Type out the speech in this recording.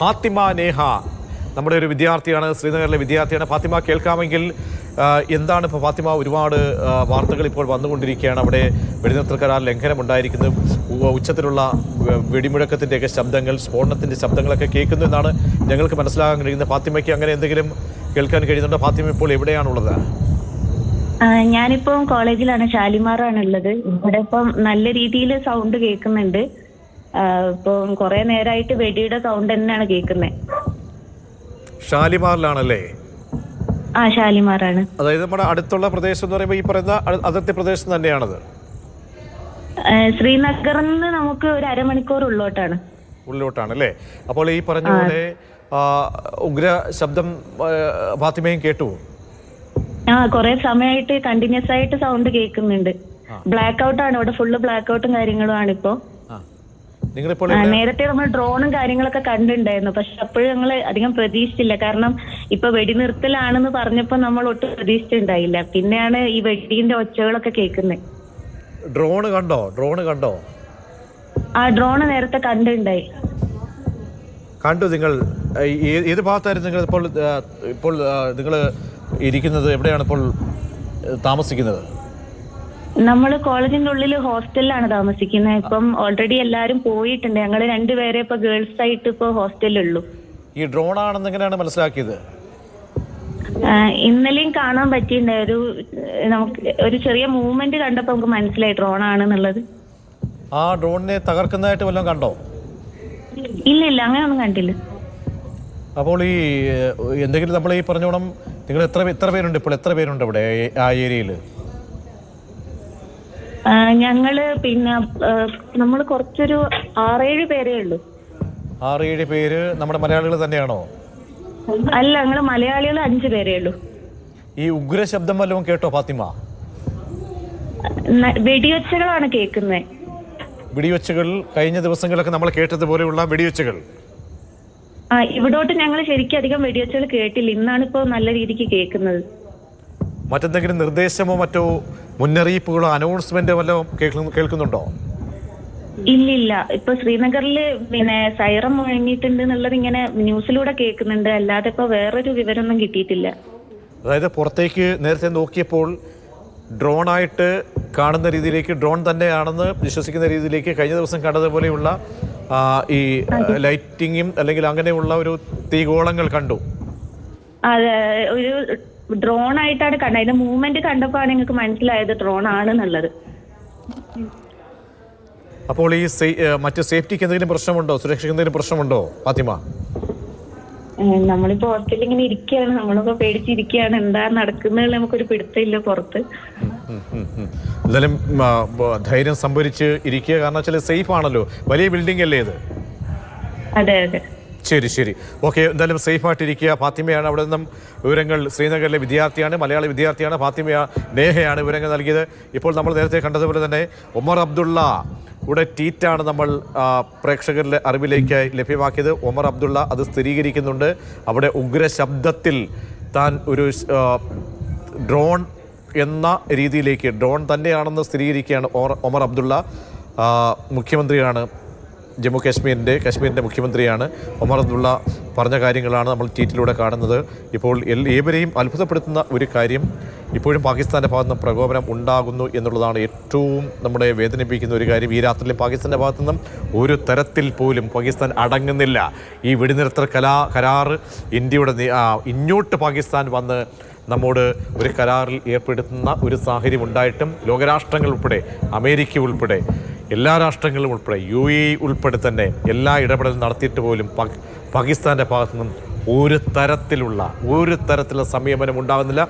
ഫാത്തിമ നേഹ നമ്മുടെ ഒരു വിദ്യാർത്ഥിയാണ് ശ്രീനഗറിലെ വിദ്യാർത്ഥിയാണ്. ഫാത്തിമ കേൾക്കാമെങ്കിൽ എന്താണ് ഇപ്പോൾ ഫാത്തിമ ഒരുപാട് വാർത്തകൾ ഇപ്പോൾ വന്നുകൊണ്ടിരിക്കുകയാണ്. അവിടെ വെടിനിർത്തൽ കരാർ ലംഘനം ഉണ്ടായിരിക്കുന്നു ഉച്ചത്തിലുള്ള വെടിമുഴക്കത്തിന്റെയൊക്കെ ശബ്ദങ്ങൾ സ്ഫോടനത്തിന്റെ ശബ്ദങ്ങളൊക്കെ കേൾക്കുന്നു എന്നാണ് ഞങ്ങൾക്ക് മനസ്സിലാക്കാൻ കഴിയുന്നത് ഫാത്തിമയ്ക്ക് അങ്ങനെ എന്തെങ്കിലും കേൾക്കാൻ കഴിയുന്നുണ്ടോ? ഫാത്തിമ ഇപ്പോൾ എവിടെയാണുള്ളത്? ഞാനിപ്പം കോളേജിലാണ് ഷാലിമാറാണ് ഉള്ളത് ഇവിടെ ഇപ്പം നല്ല രീതിയിൽ സൗണ്ട് കേൾക്കുന്നുണ്ട്. ഇപ്പം കുറെ നേരമായിട്ട് വെടിയുടെ സൗണ്ട് തന്നെയാണ് കേൾക്കുന്നത് ഷാലിമാറിലാണല്ലേ? ആ ഷാലിമാറാണ്. അതായത് നമ്മുടെ അടുത്തുള്ള പ്രദേശം എന്ന് പറയുമ്പോൾ ഈ പറയുന്ന അതിർത്തി പ്രദേശം തന്നെയാണത്. ശ്രീനഗറിൽ നിന്ന് നമുക്ക് ഒരു അരമണിക്കൂർ ഉള്ളോട്ടാണ്. ഉള്ളിലോട്ടാണ് അല്ലേ അപ്പോൾ ഈ പറഞ്ഞ പോലെ ഉഗ്ര ശബ്ദം ഫാത്തിമയും കേട്ടു? ആ കുറെ സമയമായിട്ട് കണ്ടിന്യൂസ് ആയിട്ട് സൗണ്ട് കേൾക്കുന്നുണ്ട്. ബ്ലാക്ക് ഔട്ട് ആണ്. ഇവിടെ ഫുള്ള് ബ്ലാക്ക് ഔട്ടും കാര്യങ്ങളും ആണ് ഇപ്പോ ആ നിങ്ങളിപ്പോൾ നേരത്തെ നമ്മൾ ഡ്രോണും കാര്യങ്ങളൊക്കെ കണ്ടിട്ടുണ്ടായിരുന്നു. പക്ഷെ അപ്പോഴും ഞങ്ങൾ അധികം പ്രതീക്ഷിച്ചില്ല. കാരണം ഇപ്പൊ വെടിനിർത്തലാണെന്ന് പറഞ്ഞപ്പോ നമ്മൾ ഒട്ടും പ്രതീക്ഷിച്ചിട്ടുണ്ടായില്ല. പിന്നെയാണ് ഈ വെടിന്റെ ഒച്ചകളൊക്കെ കേൾക്കുന്നത് ഡ്രോണ് കണ്ടോ? ഡ്രോണ് കണ്ടോ? ആ ഡ്രോണ് നേരത്തെ കണ്ടിട്ടുണ്ടായി. കണ്ടു നിങ്ങൾ. ഏത് ഭാഗത്തായിരുന്നു നിങ്ങൾ ഇപ്പോൾ ഇപ്പോൾ നിങ്ങൾ ഇരിക്കുന്നത്? എവിടെയാണ് ഇപ്പോൾ താമസിക്കുന്നത്? നമ്മൾ കോളേജിന്റെ ഉള്ളിൽ ഹോസ്റ്റലിലാണ് താമസിക്കുന്നത് ഇപ്പം ഓൾറെഡി എല്ലാരും പോയിട്ടുണ്ട്. ഞങ്ങൾ രണ്ടുപേരെ ഇപ്പൊ ഗേൾസ് ആയിട്ട് ഇപ്പൊ ഹോസ്റ്റലിലുള്ളൂ. ഈ ഡ്രോൺ എങ്ങനെയാണ് മനസ്സിലാക്കിയത്? ഇന്നലെയും കാണാൻ പറ്റിയിട്ടുണ്ട് ഒരു നമുക്ക് ഒരു ചെറിയ മൂവ്മെന്റ് കണ്ടപ്പോ നമുക്ക് മനസ്സിലായി ഡ്രോൺ ആണെന്നുള്ളത്. ആ ഡ്രോണിനെ തകർക്കുന്നതായിട്ട് വല്ലതും കണ്ടോ? ഇല്ല ഇല്ല. അങ്ങനെയൊന്നും കണ്ടില്ല. അപ്പോൾ ഈ എന്തെങ്കിലും നമ്മൾ ഈ പറഞ്ഞോണം നിങ്ങൾ എത്ര എത്ര പേരുണ്ട് ഇപ്പോൾ? എത്ര പേരുണ്ട് ഇവിടെ ആ ഏരിയയിൽ ഞങ്ങൾ പിന്നെ നമ്മൾ കുറച്ചൊരു ആറേഴ് പേരേ ഉള്ളൂ. ആറേഴ് പേര് നമ്മുടെ മലയാളികൾ തന്നെയാണോ? അല്ല ഞങ്ങൾ മലയാളികൾ അഞ്ച് പേരേ ഉള്ളൂ. ഈ ഉഗ്ര ശബ്ദം വല്ലതും കേട്ടോ ഫാത്തിമ? വെടിയൊച്ചകളാണ് കേൾക്കുന്നത് വെടിയൊച്ചകൾ കഴിഞ്ഞ ദിവസങ്ങളൊക്കെ നമ്മൾ കേട്ടതുപോലെയുള്ള വെടിയൊച്ചകൾ ഇവിടോട്ട് ഞങ്ങൾ ശരിക്കും അധികം വെടിയൊച്ചകൾ കേട്ടില്ല. ഇന്നാണ് ഇപ്പോ നല്ല രീതിക്ക് കേൾക്കുന്നത്. മറ്റെന്തെങ്കിലും നിർദ്ദേശമോ മറ്റോ മുന്നറിയിപ്പുകളോ അനൗൺസ്മെന്റോ വല്ലതും കേൾക്കുന്നു കേൾക്കുന്നുണ്ടോ? ഇല്ലില്ല. ഇപ്പൊ ശ്രീനഗറിൽ പിന്നെ സൈറം മുഴങ്ങിയിട്ടുണ്ട് എന്നുള്ളത് ഇങ്ങനെ ന്യൂസിലൂടെ കേൾക്കുന്നുണ്ട്. അല്ലാതെ ഇപ്പൊ വേറൊരു വിവരമൊന്നും കിട്ടിയിട്ടില്ല. അതായത് പുറത്തേക്ക് നേരത്തെ നോക്കിയപ്പോൾ ഡ്രോൺ ആയിട്ട് കാണുന്ന രീതിയിലേക്ക് ഡ്രോൺ തന്നെയാണെന്ന് വിശ്വസിക്കുന്ന രീതിയിലേക്ക് കഴിഞ്ഞ ദിവസം കണ്ടതുപോലെയുള്ള ഈ ലൈറ്റിങ്ങും അല്ലെങ്കിൽ അങ്ങനെയുള്ള ഒരു തീഗോളങ്ങൾ കണ്ടു. അതെ. ഒരു ഡ്രോൺ ആയിട്ടാണ് കണ്ടത്. അതിന്റെ മൂവ്മെന്റ് കണ്ടപ്പോഴാണ് ഞങ്ങൾക്ക് മനസ്സിലായത് ഡ്രോൺ ആണെന്നുള്ളത് അപ്പോൾ ഈ മറ്റു സേഫ്റ്റിക്ക് എന്തെങ്കിലും പ്രശ്നമുണ്ടോ? സുരക്ഷയ്ക്ക് എന്തെങ്കിലും പ്രശ്നമുണ്ടോ ഫാത്തിമ? നമ്മളിപ്പോ ഹോസ്റ്റലിൽ ഇങ്ങനെ ഇരിക്കുകയാണ്. നമ്മളിപ്പോ പേടിച്ചിരിക്കുകയാണ്. എന്താ നടക്കുന്നത് നമുക്കൊരു പിടുത്തമില്ല പുറത്ത്. എന്തായാലും ധൈര്യം സംഭരിച്ച് ഇരിക്കുക കാരണം വെച്ചാൽ സേഫ് ആണല്ലോ. വലിയ ബിൽഡിംഗ് അല്ലേ ഇത്? അതെ അതെ. ശരി ശരി. ഓക്കെ എന്തായാലും സേഫായിട്ടിരിക്കുക. ഫാത്തിമയാണ് അവിടെ നിന്നും വിവരങ്ങൾ. ശ്രീനഗറിലെ വിദ്യാർത്ഥിയാണ് മലയാളി വിദ്യാർത്ഥിയാണ് ഫാത്തിമ നേഹയാണ് വിവരങ്ങൾ നൽകിയത്. ഇപ്പോൾ നമ്മൾ നേരത്തെ കണ്ടതുപോലെ തന്നെ ഒമർ അബ്ദുള്ള ഇവിടെ ട്വീറ്റാണ് നമ്മൾ പ്രേക്ഷകരുടെ അറിവിലേക്ക് ലഭ്യമാക്കിയത്. ഒമർ അബ്ദുള്ള അത് സ്ഥിരീകരിക്കുന്നുണ്ട്. അവിടെ ഉഗ്ര ശബ്ദത്തിൽ താൻ ഒരു ഡ്രോൺ എന്ന രീതിയിലേക്ക് ഡ്രോൺ തന്നെയാണെന്ന് സ്ഥിരീകരിക്കുകയാണ് ഒമർ അബ്ദുള്ള മുഖ്യമന്ത്രിയാണ്. ജമ്മു കാശ്മീരിന്റെ കാശ്മീരിന്റെ മുഖ്യമന്ത്രിയാണ് ഒമർ അബ്ദുള്ള പറഞ്ഞ കാര്യങ്ങളാണ് നമ്മൾ ട്വീറ്റിലൂടെ കാണുന്നത്. ഇപ്പോൾ ഏവരെയും അത്ഭുതപ്പെടുത്തുന്ന ഒരു കാര്യം ഇപ്പോഴും പാകിസ്ഥാന്റെ ഭാഗത്ത് നിന്ന് പ്രകോപനം ഉണ്ടാകുന്നു എന്നുള്ളതാണ് ഏറ്റവും നമ്മുടെ വേദനിപ്പിക്കുന്ന ഒരു കാര്യം. ഈ രാത്രിയിലും പാകിസ്ഥാന്റെ ഭാഗത്തു നിന്നും ഒരു തരത്തിൽ പോലും പാകിസ്ഥാൻ അടങ്ങുന്നില്ല. ഈ വെടിനിർത്തൽ കലാ കരാറ് ഇന്ത്യയുടെ ഇങ്ങോട്ട് പാകിസ്ഥാൻ വന്ന് നമ്മോട് ഒരു കരാറിൽ ഏർപ്പെടുത്തുന്ന ഒരു സാഹചര്യം ഉണ്ടായിട്ടും ലോകരാഷ്ട്രങ്ങൾ ഉൾപ്പെടെ അമേരിക്ക ഉൾപ്പെടെ എല്ലാ രാഷ്ട്രങ്ങളും ഉൾപ്പെടെ യു എ ഉൾപ്പെടെ തന്നെ എല്ലാ ഇടപെടലും നടത്തിയിട്ട് പോലും പാക്- പാകിസ്ഥാന്റെ ഭാഗത്തു നിന്നും ഒരു തരത്തിലുള്ള ഒരു തരത്തിലുള്ള സംയമനം ഉണ്ടാകുന്നില്ല.